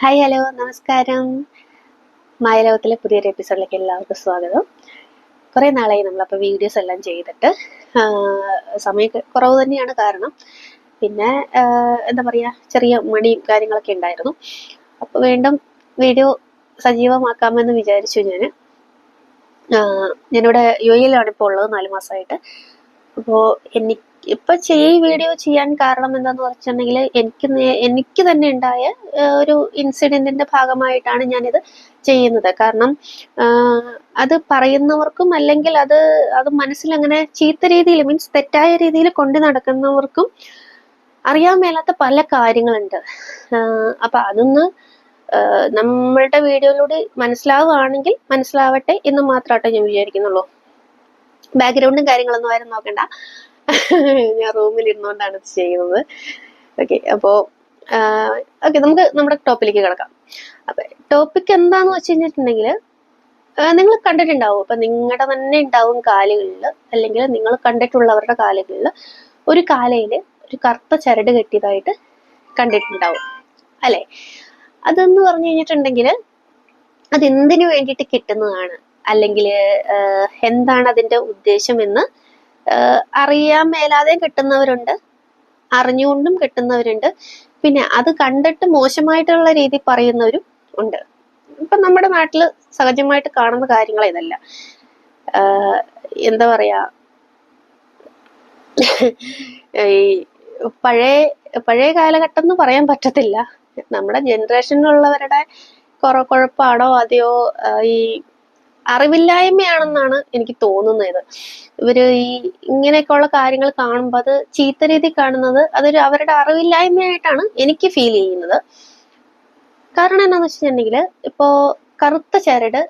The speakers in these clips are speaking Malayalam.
ഹായ് ഹലോ നമസ്കാരം. മായലോകത്തിലെ പുതിയൊരു എപ്പിസോഡിലേക്ക് എല്ലാവർക്കും സ്വാഗതം. കുറേ നാളായി നമ്മളപ്പോൾ വീഡിയോസ് എല്ലാം ചെയ്തിട്ട്. സമയ കുറവ് തന്നെയാണ് കാരണം. പിന്നെ എന്താ പറയുക ചെറിയ മണിയും കാര്യങ്ങളൊക്കെ ഉണ്ടായിരുന്നു. അപ്പോൾ വീണ്ടും വീഡിയോ സജീവമാക്കാമെന്ന് വിചാരിച്ചു ഞാൻ. ഞാനിവിടെ യു എയിലാണ് ഇപ്പോൾ ഉള്ളത് നാല് മാസമായിട്ട്. അപ്പോൾ എനിക്ക് ഇപ്പൊ ഈ വീഡിയോ ചെയ്യാൻ കാരണം എന്താന്ന് വെച്ചിട്ടുണ്ടെങ്കിൽ എനിക്ക് എനിക്ക് തന്നെ ഉണ്ടായ ഒരു ഇൻസിഡന്റിന്റെ ഭാഗമായിട്ടാണ് ഞാനിത് ചെയ്യുന്നത്. കാരണം അത് പറയുന്നവർക്കും അല്ലെങ്കിൽ അത് അത് മനസ്സിൽ അങ്ങനെ ചീത്ത രീതിയിൽ മീൻസ് തെറ്റായ രീതിയിൽ കൊണ്ടു നടക്കുന്നവർക്കും അറിയാൻ മേലാത്ത പല കാര്യങ്ങളുണ്ട്. അപ്പൊ അതൊന്ന് നമ്മളുടെ വീഡിയോയിലൂടെ മനസ്സിലാവുകയാണെങ്കിൽ മനസ്സിലാവട്ടെ എന്ന് മാത്രമാട്ടോ ഞാൻ വിചാരിക്കുന്നുള്ളൂ. ബാക്ക്ഗ്രൗണ്ടും കാര്യങ്ങളൊന്നും ആരും നോക്കണ്ട. ഞാൻ റൂമിൽ ഇരുന്നുകൊണ്ടാണ് ഇത് ചെയ്യുന്നത്. ഓക്കെ അപ്പോ ഓക്കെ നമുക്ക് നമ്മുടെ ടോപ്പിലേക്ക് കിടക്കാം. അപ്പൊ ടോപ്പിക് എന്താന്ന് വെച്ച് കഴിഞ്ഞിട്ടുണ്ടെങ്കിൽ നിങ്ങൾ കണ്ടിട്ടുണ്ടാവും. അപ്പൊ നിങ്ങളുടെ തന്നെ ഉണ്ടാവും കാലുകളിൽ അല്ലെങ്കിൽ നിങ്ങൾ കണ്ടിട്ടുള്ളവരുടെ കാലുകളിൽ ഒരു കാലയിൽ ഒരു കറുത്ത ചരട് കെട്ടിയതായിട്ട് കണ്ടിട്ടുണ്ടാവും. അല്ലെ? അതെന്ന് പറഞ്ഞു കഴിഞ്ഞിട്ടുണ്ടെങ്കിൽ അത് എന്തിനു വേണ്ടിയിട്ട് കിട്ടുന്നതാണ്? അല്ലെങ്കിൽ എന്താണ് അതിന്റെ ഉദ്ദേശം എന്ന് അറിയാൻ മേലാതെ കിട്ടുന്നവരുണ്ട്. അറിഞ്ഞുകൊണ്ടും കിട്ടുന്നവരുണ്ട്. പിന്നെ അത് കണ്ടിട്ട് മോശമായിട്ടുള്ള രീതി പറയുന്നവരും ഉണ്ട്. ഇപ്പൊ നമ്മുടെ നാട്ടിൽ സഹജമായിട്ട് കാണുന്ന കാര്യങ്ങൾ ഇതല്ല. എന്താ പറയാ? ഈ പഴയ പഴയ കാലഘട്ടം എന്ന് പറയാൻ പറ്റത്തില്ല. നമ്മുടെ ജനറേഷനിലുള്ളവരുടെ കുറെ കുഴപ്പമാണോ അതെയോ? ഈ അറിവില്ലായ്മയാണെന്നാണ് എനിക്ക് തോന്നുന്നത്. ഇവർ ഈ ഇങ്ങനെയൊക്കെയുള്ള കാര്യങ്ങൾ കാണുമ്പോൾ അത് ചീത്ത രീതി കാണുന്നത് അതൊരു അവരുടെ അറിവില്ലായ്മയായിട്ടാണ് എനിക്ക് ഫീൽ ചെയ്യുന്നത്. കാരണം എന്താന്ന് വെച്ചിട്ടുണ്ടെങ്കിൽ ഇപ്പോ കറുത്ത ചരട്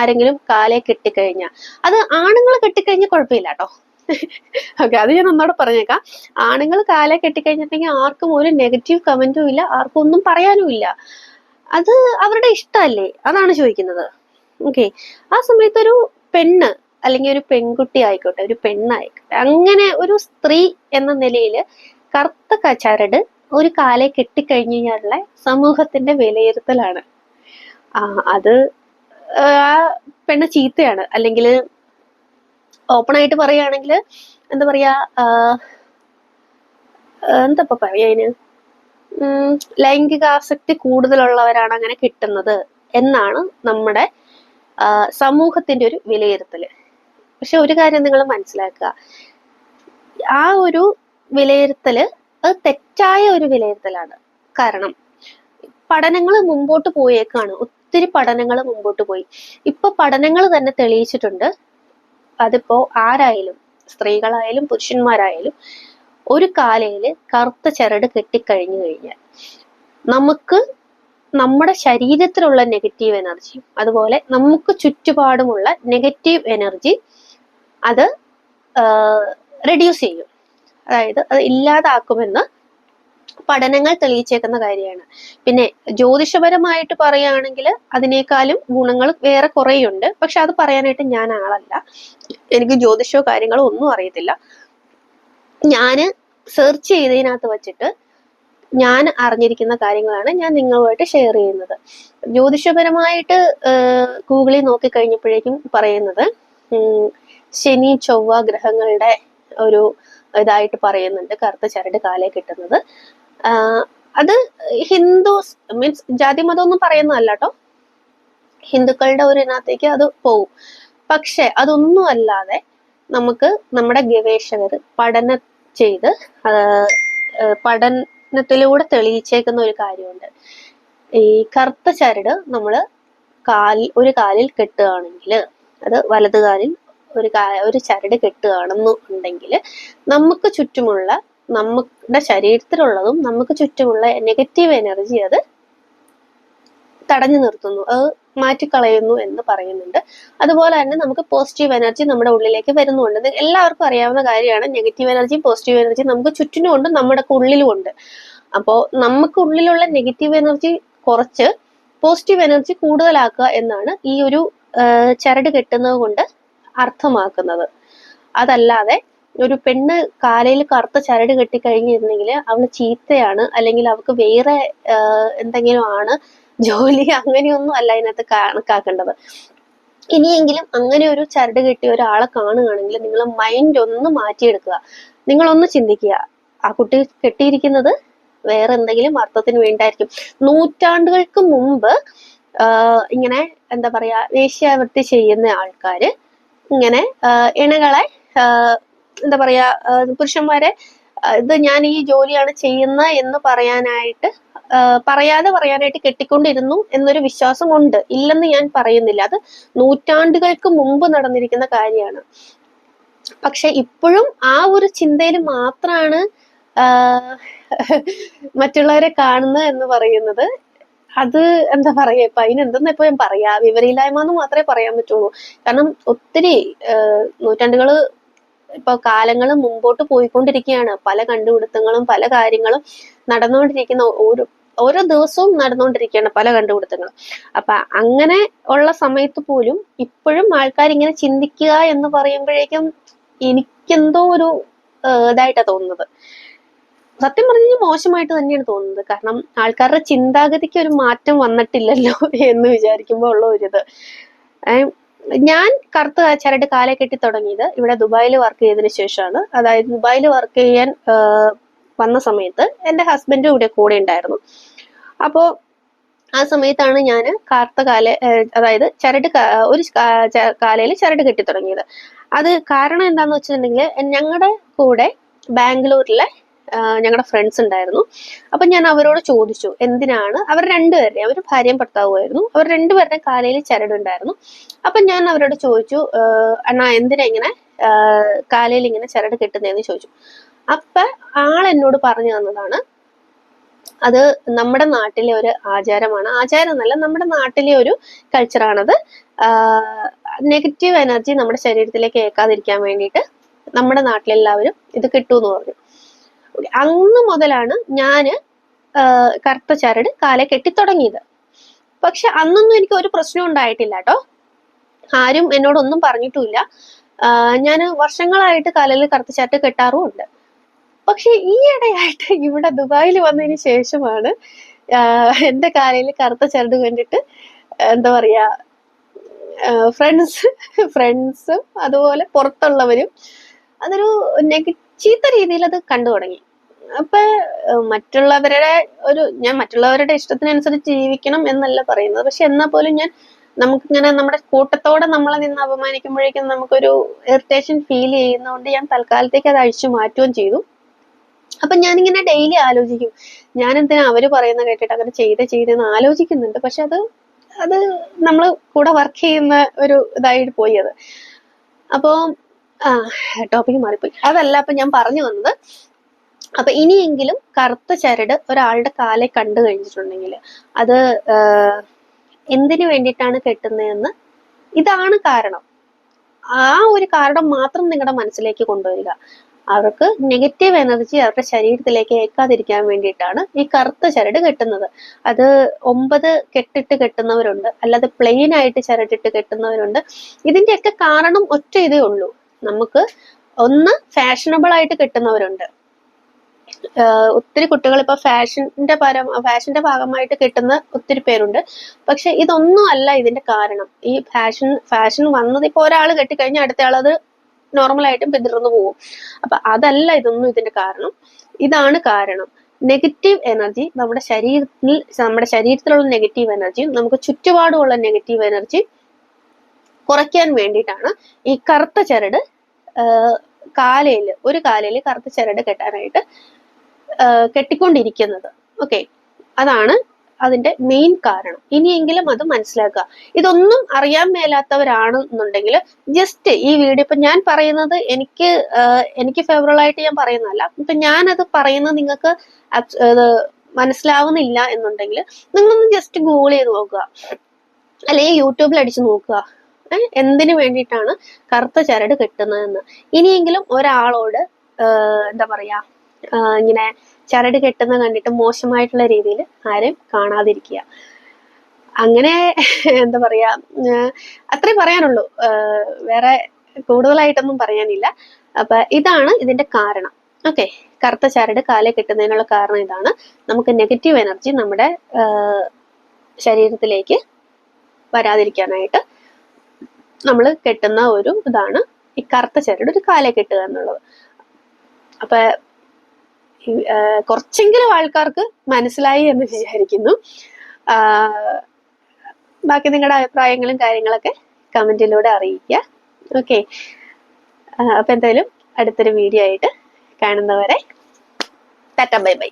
ആരെങ്കിലും കാലെ കെട്ടിക്കഴിഞ്ഞാൽ അത് ആണുങ്ങൾ കെട്ടിക്കഴിഞ്ഞാൽ കുഴപ്പമില്ല കേട്ടോ ഓക്കെ അത് ഞാൻ ഒന്നോടെ പറഞ്ഞേക്കാം. ആണുങ്ങൾ കാലെ കെട്ടിക്കഴിഞ്ഞിട്ടുണ്ടെങ്കിൽ ആർക്കും ഒരു നെഗറ്റീവ് കമന്റും ഇല്ല ആർക്കും ഒന്നും പറയാനും ഇല്ല. അത് അവരുടെ ഇഷ്ടമല്ലേ? അതാണ് ചോദിക്കുന്നത്. ഓക്കെ ആ സമയത്ത് ഒരു പെണ്ണ് അല്ലെങ്കിൽ ഒരു പെൺകുട്ടി ആയിക്കോട്ടെ ഒരു പെണ്ണായിക്കോട്ടെ അങ്ങനെ ഒരു സ്ത്രീ എന്ന നിലയിൽ കറുത്ത ചരട് ഒരു കാലെ കെട്ടിക്കഴിഞ്ഞു കഴിഞ്ഞാലുള്ള സമൂഹത്തിന്റെ വിലയിരുത്തലാണ്. ആ അത് ആ പെണ്ണ് ചീത്തയാണ്. അല്ലെങ്കിൽ ഓപ്പൺ ആയിട്ട് പറയുകയാണെങ്കിൽ എന്താ പറയാ എന്താ പറയാ അതിന്? ലൈംഗികാസക്തി കൂടുതലുള്ളവരാണ് അങ്ങനെ കിട്ടുന്നത് എന്നാണ് നമ്മുടെ സമൂഹത്തിന്റെ ഒരു വിലയിരുത്തൽ. പക്ഷെ ഒരു കാര്യം നിങ്ങൾ മനസ്സിലാക്കുക. ആ ഒരു വിലയിരുത്തൽ അത് തെറ്റായ ഒരു വിലയിരുത്തലാണ്. കാരണം പഠനങ്ങൾ മുമ്പോട്ട് പോയേക്കാണ്. ഒത്തിരി പഠനങ്ങൾ മുമ്പോട്ട് പോയി. ഇപ്പൊ പഠനങ്ങൾ തന്നെ തെളിയിച്ചിട്ടുണ്ട്. അതിപ്പോ ആരായാലും സ്ത്രീകളായാലും പുരുഷന്മാരായാലും ഒരു കാലയിൽ കറുത്ത ചരട് കെട്ടിക്കഴിഞ്ഞു കഴിഞ്ഞാൽ നമുക്ക് നമ്മുടെ ശരീരത്തിലുള്ള നെഗറ്റീവ് എനർജി അതുപോലെ നമുക്ക് ചുറ്റുപാടുമുള്ള നെഗറ്റീവ് എനർജി അത് റെഡ്യൂസ് ചെയ്യും. അതായത് അത് ഇല്ലാതാക്കുമെന്ന് പഠനങ്ങൾ തെളിയിച്ചേക്കുന്ന കാര്യമാണ്. പിന്നെ ജ്യോതിഷപരമായിട്ട് പറയുകയാണെങ്കിൽ അതിനേക്കാളും ഗുണങ്ങൾ വേറെ കുറേയുണ്ട്. പക്ഷെ അത് പറയാനായിട്ട് ഞാൻ ആളല്ല. എനിക്ക് ജ്യോതിഷോ കാര്യങ്ങളോ ഒന്നും അറിയത്തില്ല. ഞാൻ സെർച്ച് ചെയ്തതിനകത്ത് വെച്ചിട്ട് ഞാൻ അറിഞ്ഞിരിക്കുന്ന കാര്യങ്ങളാണ് ഞാൻ നിങ്ങളുമായിട്ട് ഷെയർ ചെയ്യുന്നത്. ജ്യോതിഷപരമായിട്ട് ഗൂഗിളിൽ നോക്കി കഴിഞ്ഞപ്പോഴേക്കും പറയുന്നത് ശനി ചൊവ്വ ഗ്രഹങ്ങളുടെ ഒരു ഇതായിട്ട് പറയുന്നുണ്ട് കറുത്ത ചരട് കാലേ കിട്ടുന്നത്. അത് ഹിന്ദു മീൻസ് ജാതി മതം ഒന്നും പറയുന്നതല്ല കേട്ടോ ഹിന്ദുക്കളുടെ ഒരു ഇതിനകത്തേക്ക് അത് പോവും. പക്ഷെ അതൊന്നും അല്ലാതെ നമുക്ക് നമ്മുടെ ഗവേഷകർ പഠനം ചെയ്ത് ആഹ് പഠനത്തിലൂടെ തെളിയിച്ചേക്കുന്ന ഒരു കാര്യമുണ്ട്. ഈ കറുത്ത ചരട് നമ്മൾ കാലിൽ ഒരു കാലിൽ കെട്ടുകയാണെങ്കിൽ അത് വലത് കാലിൽ ഒരു ഒരു ചരട് കെട്ടുകയാണെന്നുണ്ടെങ്കിൽ നമുക്ക് ചുറ്റുമുള്ള നമ്മുടെ ശരീരത്തിലുള്ളതും നമുക്ക് ചുറ്റുമുള്ള നെഗറ്റീവ് എനർജി അത് തടഞ്ഞു നിർത്തുന്നു. അത് മാറ്റിക്കളയുന്നു എന്ന് പറയുന്നുണ്ട്. അതുപോലെ തന്നെ നമുക്ക് പോസിറ്റീവ് എനർജി നമ്മുടെ ഉള്ളിലേക്ക് വരുന്നുണ്ട്. എല്ലാവർക്കും അറിയാവുന്ന കാര്യമാണ്. നെഗറ്റീവ് എനർജിയും പോസിറ്റീവ് എനർജിയും നമുക്ക് ചുറ്റിനും ഉണ്ട് നമ്മുടെ ഉള്ളിലും ഉണ്ട് അപ്പോൾ നമുക്ക് ഉള്ളിലുള്ള നെഗറ്റീവ് എനർജി കുറച്ച് പോസിറ്റീവ് എനർജി കൂടുതലാക്കുക എന്നാണ് ഈ ഒരു ചരട് കെട്ടുന്നത് കൊണ്ട് അർത്ഥമാക്കുന്നത്. അതല്ലാതെ ഒരു പെണ്ണ് കാലയിൽ കറുത്ത ചരട് കെട്ടിക്കഴിഞ്ഞിരുന്നെങ്കിൽ അവൾ ചീത്തയാണ് അല്ലെങ്കിൽ അവൾക്ക് വേറെ എന്തെങ്കിലും ആണ് ജോലി അങ്ങനെയൊന്നും അല്ല അതിനകത്ത് കണക്കാക്കേണ്ടത്. ഇനിയെങ്കിലും അങ്ങനെ ഒരു ചരട് കെട്ടിയ ഒരാളെ കാണുകയാണെങ്കിൽ നിങ്ങൾ മൈൻഡ് ഒന്ന് മാറ്റിയെടുക്കുക. നിങ്ങളൊന്ന് ചിന്തിക്കുക. ആ കുട്ടി കെട്ടിയിരിക്കുന്നത് വേറെ എന്തെങ്കിലും അർത്ഥത്തിന് വേണ്ടിയായിരിക്കും. നൂറ്റാണ്ടുകൾക്ക് മുമ്പ് ഇങ്ങനെ എന്താ പറയാ വേശ്യാവൃത്തി ചെയ്യുന്ന ആൾക്കാര് ഇങ്ങനെ ഇണകളെ എന്താ പറയാ പുരുഷന്മാരെ ഇത് ഞാൻ ഈ ജോലിയാണ് ചെയ്യുന്നത് എന്ന് പറയാനായിട്ട് പറയാതെ പറയാനായിട്ട് കെട്ടിക്കൊണ്ടിരുന്നു എന്നൊരു വിശ്വാസം ഉണ്ട് ഇല്ലെന്ന് ഞാൻ പറയുന്നില്ല. അത് നൂറ്റാണ്ടുകൾക്ക് മുമ്പ് നടന്നിരിക്കുന്ന കാര്യമാണ്. പക്ഷെ ഇപ്പോഴും ആ ഒരു ചിന്തയിൽ മാത്രമാണ് മറ്റുള്ളവരെ കാണുന്നത് എന്ന് പറയുന്നത്. അത് എന്താ പറയാ ഇപ്പൊ അതിനെന്തെന്ന് ഇപ്പൊ ഞാൻ പറയാ? വിവരമില്ലായ്മ എന്ന് മാത്രമേ പറയാൻ പറ്റുള്ളൂ. കാരണം ഒത്തിരി നൂറ്റാണ്ടുകൾ ഇപ്പൊ കാലങ്ങൾ മുമ്പോട്ട് പോയിക്കൊണ്ടിരിക്കുകയാണ്. പല കണ്ടുപിടുത്തങ്ങളും പല കാര്യങ്ങളും നടന്നുകൊണ്ടിരിക്കുന്ന ഓരോ ഓരോ ദിവസവും നടന്നുകൊണ്ടിരിക്കുകയാണ് പല കണ്ടുപിടുത്തങ്ങളും. അപ്പൊ അങ്ങനെ ഉള്ള സമയത്ത് പോലും ഇപ്പോഴും ആൾക്കാർ ഇങ്ങനെ ചിന്തിക്കുക എന്ന് പറയുമ്പോഴേക്കും എനിക്കെന്തോ ഒരു ഇതായിട്ടാ തോന്നുന്നത്. സത്യം പറഞ്ഞു മോശമായിട്ട് തന്നെയാണ് തോന്നുന്നത്. കാരണം ആൾക്കാരുടെ ചിന്താഗതിക്ക് ഒരു മാറ്റം വന്നിട്ടില്ലല്ലോ എന്ന് വിചാരിക്കുമ്പോൾ ഉള്ള ഒരു ഇത്. ഞാൻ കറുത്ത ചരട് കാലെ കെട്ടി തുടങ്ങിയത് ഇവിടെ ദുബായിൽ വർക്ക് ചെയ്തതിനു ശേഷമാണ്. അതായത് ദുബായിൽ വർക്ക് ചെയ്യാൻ വന്ന സമയത്ത് എന്റെ ഹസ്ബൻഡ് ഇവിടെ കൂടെ ഉണ്ടായിരുന്നു. അപ്പോൾ ആ സമയത്താണ് ഞാൻ കാർത്തകാല കാല അതായത് ചരട് ഒരു കാലയിൽ ചരട് കെട്ടി തുടങ്ങിയത്. അത് കാരണം എന്താന്ന് വെച്ചിട്ടുണ്ടെങ്കിൽ ഞങ്ങളുടെ കൂടെ ബാംഗ്ലൂരിലെ ഞങ്ങളുടെ ഫ്രണ്ട്സ് ഉണ്ടായിരുന്നു. അപ്പൊ ഞാൻ അവരോട് ചോദിച്ചു എന്തിനാണ്? അവർ രണ്ടുപേരുടെ അവർ ഭാര്യയും ഭർത്താവുമായിരുന്നു. അവർ രണ്ടുപേരുടെ കാലയിൽ ചരടുണ്ടായിരുന്നു അപ്പൊ ഞാൻ അവരോട് ചോദിച്ചു "ആഹ് അണ്ണാ എന്തിനാ ഇങ്ങനെ കാലയിൽ ഇങ്ങനെ ചരട് കെട്ടുന്നതെന്ന് ചോദിച്ചു. അപ്പൊ ആൾ എന്നോട് പറഞ്ഞു തന്നതാണ് അത് നമ്മുടെ നാട്ടിലെ ഒരു ആചാരമാണ്. ആചാരം എന്നല്ല നമ്മുടെ നാട്ടിലെ ഒരു കൾച്ചറാണത് നെഗറ്റീവ് എനർജി നമ്മുടെ ശരീരത്തിലേക്ക് ഏക്കാതിരിക്കാൻ വേണ്ടിയിട്ട് നമ്മുടെ നാട്ടിലെല്ലാവരും ഇത് കിട്ടൂന്ന് പറഞ്ഞു. അന്ന് മുതലാണ് ആഹ് കറുത്ത ചരട് കാലെ കെട്ടി തുടങ്ങിയത്. പക്ഷെ അന്നൊന്നും എനിക്ക് ഒരു പ്രശ്നം ഉണ്ടായിട്ടില്ല കേട്ടോ. ആരും എന്നോടൊന്നും പറഞ്ഞിട്ടുമില്ല. ഞാൻ വർഷങ്ങളായിട്ട് കാലിൽ കറുത്ത ചരട് കെട്ടാറുമുണ്ട് പക്ഷെ ഈയിടെയായിട്ട് ഇവിടെ ദുബായിൽ വന്നതിന് ശേഷമാണ് എന്റെ കാലയിൽ കറുത്ത ചരട് കണ്ടിട്ട് എന്താ പറയാ ഫ്രണ്ട്സ് ഫ്രണ്ട്സും അതുപോലെ പുറത്തുള്ളവരും അതൊരു ചീത്ത രീതിയിൽ അത് കണ്ടു തുടങ്ങി. അപ്പൊ മറ്റുള്ളവരുടെ ഒരു ഞാൻ മറ്റുള്ളവരുടെ ഇഷ്ടത്തിനനുസരിച്ച് ജീവിക്കണം എന്നല്ല പറയുന്നത്. പക്ഷെ എന്നാൽ പോലും ഞാൻ നമുക്കിങ്ങനെ നമ്മുടെ കൂട്ടത്തോടെ നമ്മളെ നിന്ന് അപമാനിക്കുമ്പോഴേക്കും നമുക്കൊരു ഇറിറ്റേഷൻ ഫീൽ ചെയ്യുന്നതുകൊണ്ട് ഞാൻ തൽക്കാലത്തേക്ക് അത് അഴിച്ചു മാറ്റുകയും ചെയ്തു. അപ്പൊ ഞാനിങ്ങനെ ഡെയിലി ആലോചിക്കും. ഞാൻ എന്തിനാ അവർ പറയുന്ന കേട്ടിട്ട് അങ്ങനെ ചെയ്ത് ചെയ്തെന്ന് ആലോചിക്കുന്നുണ്ട്. പക്ഷെ അത് അത് നമ്മൾ കൂടെ വർക്ക് ചെയ്യുന്ന ഒരു ഇതായിട്ട് പോയി അത്. അപ്പോ ആ ടോപ്പിക്ക് മാറിപ്പോയി. അതല്ല അപ്പൊ ഞാൻ പറഞ്ഞു വന്നത് അപ്പൊ ഇനിയെങ്കിലും കറുത്ത ചരട് ഒരാളുടെ കാലെ കണ്ടു കഴിഞ്ഞിട്ടുണ്ടെങ്കിൽ അത് എന്തിനു വേണ്ടിയിട്ടാണ് കെട്ടുന്നതെന്ന് ഇതാണ് കാരണം. ആ ഒരു കാരണം മാത്രം നിങ്ങളുടെ മനസ്സിലേക്ക് കൊണ്ടുവരിക. അവർക്ക് നെഗറ്റീവ് എനർജി അവരുടെ ശരീരത്തിലേക്ക് ഏൽക്കാതിരിക്കാൻ വേണ്ടിയിട്ടാണ് ഈ കറുത്ത ചരട് കെട്ടുന്നത്. അത് ഒമ്പത് കെട്ടിട്ട് കെട്ടുന്നവരുണ്ട്. അല്ലാതെ പ്ലെയിൻ ആയിട്ട് ചരടിട്ട് കെട്ടുന്നവരുണ്ട്. ഇതിന്റെയൊക്കെ കാരണം ഒറ്റ ഇതേ ഉള്ളൂ. നമുക്ക് ഒന്ന് ഫാഷനബിൾ ആയിട്ട് കെട്ടുന്നവരുണ്ട്. ഒത്തിരി കുട്ടികൾ ഇപ്പൊ ഫാഷന്റെ പരം ഫാഷന്റെ ഭാഗമായിട്ട് കിട്ടുന്ന ഒത്തിരി പേരുണ്ട്. പക്ഷെ ഇതൊന്നും അല്ല ഇതിന്റെ കാരണം. ഈ ഫാഷൻ ഫാഷൻ വന്നത് ഇപ്പൊ ഒരാൾ കെട്ടിക്കഴിഞ്ഞാൽ അടുത്ത ആൾ അത് നോർമലായിട്ടും പിന്തുടർന്നു പോകും. അപ്പൊ അതല്ല ഇതൊന്നും ഇതിന്റെ കാരണം. ഇതാണ് കാരണം. നെഗറ്റീവ് എനർജി നമ്മുടെ ശരീരത്തിൽ നമ്മുടെ ശരീരത്തിലുള്ള നെഗറ്റീവ് എനർജിയും നമുക്ക് ചുറ്റുപാടുമുള്ള നെഗറ്റീവ് എനർജി കുറയ്ക്കാൻ വേണ്ടിയിട്ടാണ് ഈ കറുത്ത ചരട് കാലയിൽ ഒരു കാലയിൽ കറുത്ത ചരട് കെട്ടാനായിട്ട് കെട്ടിക്കൊണ്ടിരിക്കുന്നത്. ഓക്കെ അതാണ് അതിന്റെ മെയിൻ കാരണം. ഇനിയെങ്കിലും അത് മനസ്സിലാക്കുക. ഇതൊന്നും അറിയാൻ മേലാത്തവരാണ് എന്നുണ്ടെങ്കിൽ ജസ്റ്റ് ഈ വീഡിയോ ഇപ്പൊ ഞാൻ പറയുന്നത് എനിക്ക് എനിക്ക് ഫേവറബിൾ ആയിട്ട് ഞാൻ പറയുന്നതല്ല. ഇപ്പൊ ഞാനത് പറയുന്നത് നിങ്ങൾക്ക് മനസ്സിലാവുന്നില്ല എന്നുണ്ടെങ്കിൽ നിങ്ങളൊന്ന് ജസ്റ്റ് ഗൂഗിൾ ചെയ്ത് നോക്കുക. അല്ലെങ്കിൽ യൂട്യൂബിൽ അടിച്ച് നോക്കുക. എന്തിനു വേണ്ടിയിട്ടാണ് കറുത്ത ചരട് കെട്ടുന്നതെന്ന്. ഇനിയെങ്കിലും ഒരാളോട് എന്താ പറയാ ഇങ്ങനെ ചരട് കെട്ടുന്ന കണ്ടിട്ട് മോശമായിട്ടുള്ള രീതിയിൽ ആരെയും കാണാതിരിക്കുക. അങ്ങനെ എന്താ പറയാ അത്രേ പറയാനുള്ളൂ. വേറെ കൂടുതലായിട്ടൊന്നും പറയാനില്ല. അപ്പൊ ഇതാണ് ഇതിന്റെ കാരണം. ഓക്കെ കറുത്ത ചരട് കാലെ കെട്ടുന്നതിനുള്ള കാരണം ഇതാണ്. നമുക്ക് നെഗറ്റീവ് എനർജി നമ്മുടെ ശരീരത്തിലേക്ക് വരാതിരിക്കാനായിട്ട് നമ്മൾ കെട്ടുന്ന ഒരു ഇതാണ് ഈ കറുത്ത ചരട് ഒരു കാലെ കെട്ടുക എന്നുള്ളത്. അപ്പൊ കുറച്ചെങ്കിലും ആൾക്കാർക്ക് മനസ്സിലായി എന്ന് വിചാരിക്കുന്നു. ബാക്കി നിങ്ങളുടെ അഭിപ്രായങ്ങളും കാര്യങ്ങളൊക്കെ കമന്റിലൂടെ അറിയിക്കുക. ഓക്കെ. അപ്പൊ എന്തായാലും അടുത്തൊരു വീഡിയോ ആയിട്ട് കാണുന്നവരെ ടാറ്റ ബൈ ബൈ.